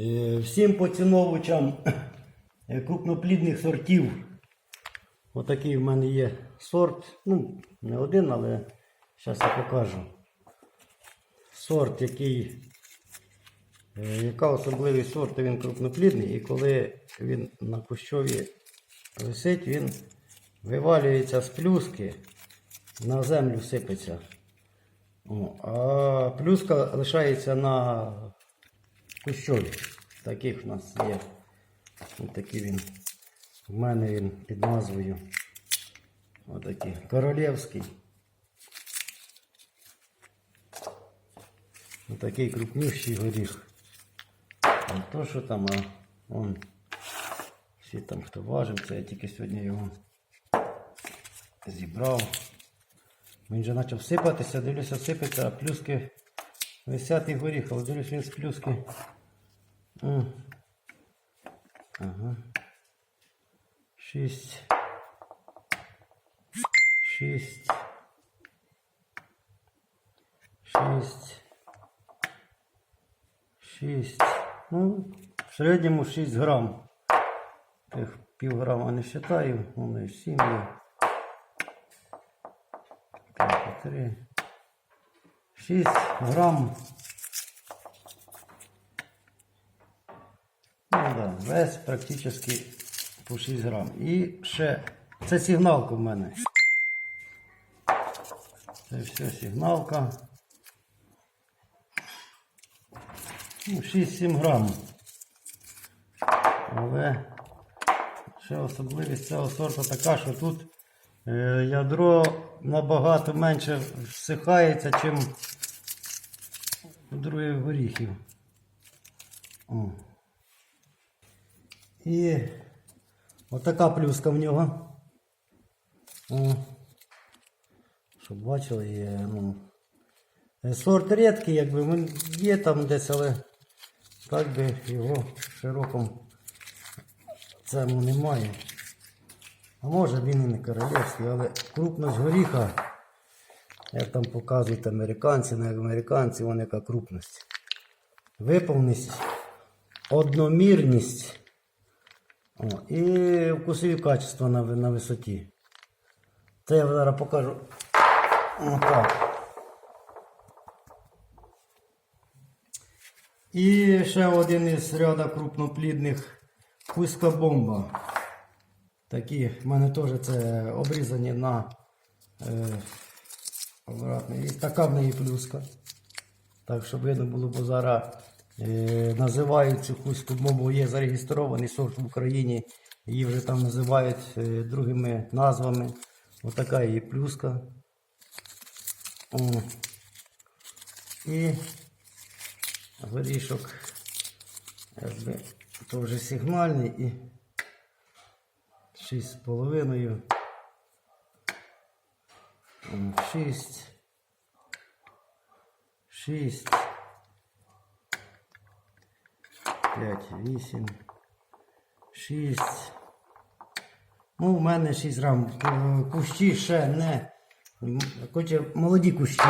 Е, Всім поціновувачам е, крупноплідних сортів. Отакий в мене є сорт. Ну, не один, але зараз я покажу. Сорт, який, е, яка особливість сорту, він крупноплідний, і коли він на кущові висить, він вивалюється з плюски, на землю сипеться. А плюска лишається на кущові. Таких в нас є. Ось такий він. У мене він під назвою. Отакий. Королівський. Отакий крупнющий горіх. Не то, що там, а он. Всі там хто важив, це я тільки сьогодні його зібрав. Він вже почав сипатися, дивлюся, сипеться, а плюски висять і горіх, але дивлюсь, він з плюски. М. Ага. Шість. Шість. Шість. Шість. Ну, в середньому 6 грам. Тих пів грама не вважаю, вони 7 є. 5, 3. 6 грам. Ну да, весь практично по 6 грам. І ще це сигналка в мене. Це все сигналка. Ну, 6-7 грам. Але ще особливість цього сорту така, що тут е, ядро набагато менше всихається, ніж у других горіхів. О. І отака плюска в нього. О. Щоб бачили, є, ну. е, Сорт рідкий, якби він є там десь, але так би його в широкому цьому немає. А може він і не королівський, але крупність горіха, як там показують американці, не американці, вона яка крупність. Виповненість, одномірність о, і вкусові качества на, на висоті. Це я зараз покажу. Отак. І ще один із ряда крупноплідних куська бомба. Такі в мене теж це обрізані на е, обратний. І така в неї плюска. Так, щоб видно було, бо зараз називають цю куську бомбу, є зареєстрований сорт в Україні. Її вже там називають е, другими назвами. Отака її плюска. О. І горішок. Якби вже сигнальний і 6,5. 6. 6. 5, 8. 6. Ну, у мене 6 грам. Е, Кущі ще не. Хоча молоді кущі.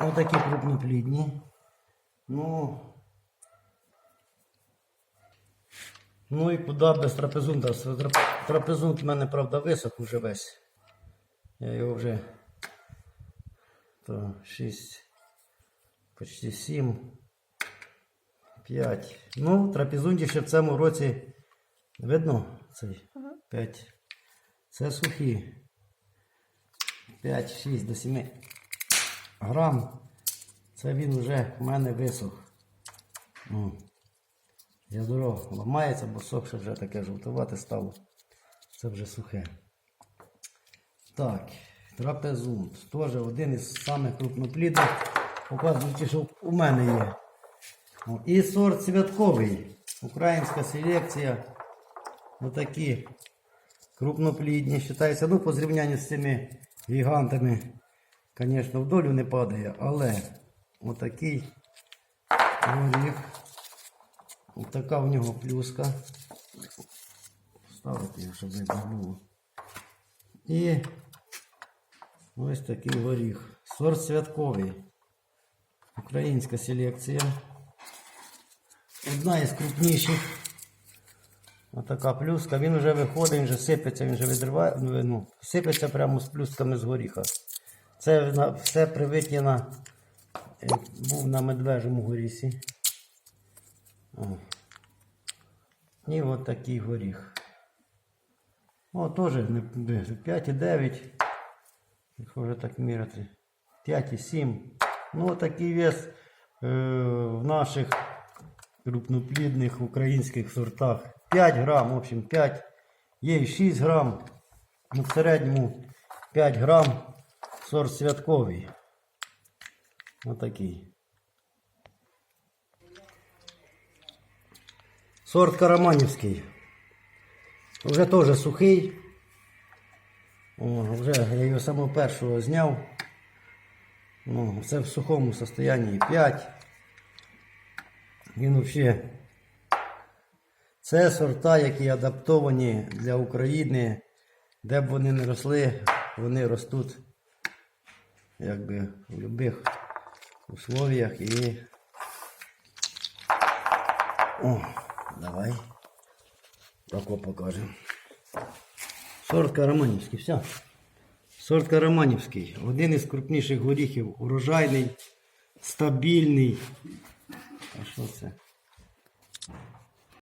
Отакі крупноплідні. Ну. Ну і куди без трапезунта? Трап- Трапезунт в мене, правда, висох уже весь. Я його вже то 6, почти 7, 5. Ну, трапезунті ще в цьому році видно цей 5. Це сухі. 5, 6 до 7 грам. Це він вже в мене висох. Ну. Ядро ламається, бо сохше вже таке жовтувате стало. Це вже сухе. Так, трапезунт. Теж один із самих крупноплідних. Показуючи, що у мене є. О, І сорт святковий. Українська селекція. Отакі крупноплідні. Вважається, ну, по зрівнянню з цими гігантами, звісно, в не падає, але отакий горіх. Така в нього плюска. Ставити його, щоб видно було. І ось такий горіх. Сорт святковий. Українська селекція. Одна із крупніших. Отака плюска. Він вже виходить, він вже сипеться, він вже відриває, ну, сипеться прямо з плюсками з горіха. Це все привиті на е, був на медвежому горісі. О. І от такий горіх. О, теж не- не- 5,9. Якщо вже так міряти. 5,7. Ну, такий вес е, в наших крупноплідних українських сортах. 5 грам, в общем, 5. Є і 6 грам. Ну, в середньому 5 грам сорт святковий. Отакий. Сорт Караманівський. Вже теж сухий. О, вже я його самого першого зняв. Ну, це в сухому состоянні 5. Він взагалі. Це сорта, які адаптовані для України, де б вони не росли, вони ростуть якби в будь-яких условиях і. О, давай. Тако покажемо. Сорт Караманівський, все. Сорт Караманівський. Один із крупніших горіхів. Урожайний, стабільний. А що це?